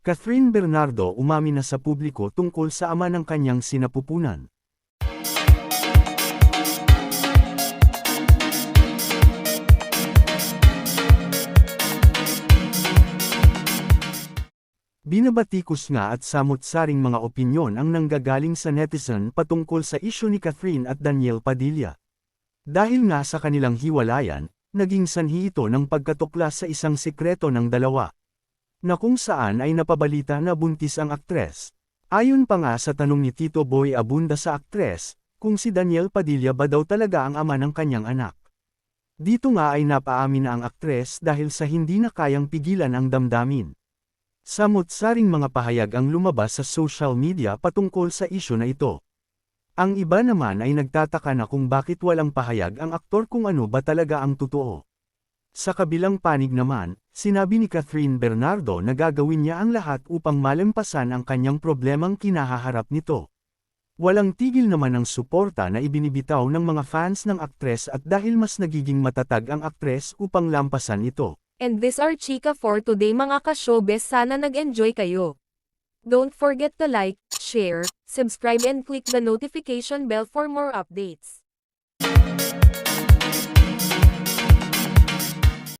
Catherine Bernardo umami na sa publiko tungkol sa ama ng kanyang sinapupunan. Binabatikos nga at samot-saring mga opinyon ang nanggagaling sa netizen patungkol sa isyu ni Catherine at Daniel Padilla. Dahil nga sa kanilang hiwalayan, naging sanhi ito ng pagkatuklas sa isang sikreto ng dalawa. Na kung saan ay napabalita na buntis ang aktres. Ayon pa nga sa tanong ni Tito Boy Abunda sa aktres, kung si Daniel Padilla ba daw talaga ang ama ng kanyang anak. Dito nga ay napaamin na ang aktres dahil sa hindi na kayang pigilan ang damdamin. Samot-saring mga pahayag ang lumabas sa social media patungkol sa isyu na ito. Ang iba naman ay nagtataka na kung bakit walang pahayag ang aktor kung ano ba talaga ang totoo. Sa kabilang panig naman, sinabi ni Catherine Bernardo na gagawin niya ang lahat upang malampasan ang kanyang problemang kinahaharap nito. Walang tigil naman ang suporta na ibinibitaw ng mga fans ng aktres at dahil mas nagiging matatag ang aktres upang lampasan ito. And this are chika for today mga ka-showbiz sana nag-enjoy kayo. Don't forget to like, share, subscribe and click the notification bell for more updates.